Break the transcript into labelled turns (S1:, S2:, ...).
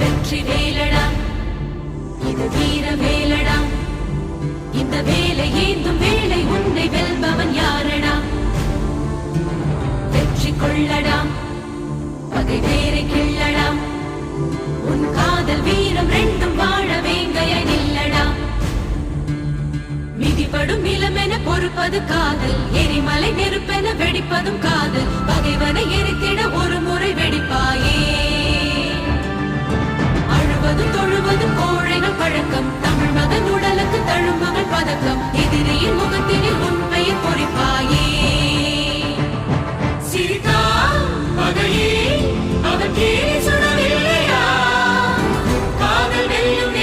S1: வெற்றி வேலடா இது வீர வேலடா இந்த வேலை ஏந்தும் வேலை உன்னை வெல்பவன் யாரடா வெற்றி கொள்ளடா பகை வேரை கிள்ளடா உன் காதல் வீரம் ரெண்டும் வாழ வேங்கைய நில்லடா மிதிப்படும் இளமென பொறுப்பது காதல். எரிமலை நெருப்பென வெடிப்பதும் காதல். பகைவனை கோழைகள் பழக்கம். தமிழ் மகன் உடலுக்கு தழும்புகள் பதக்கம். எதிரியின் முகத்தினில் உண்மையை பொறிப்பாயே. சிரித்தா
S2: பகையே அவன் கேலி சுடவில்லையா? காதல் வெல்லும்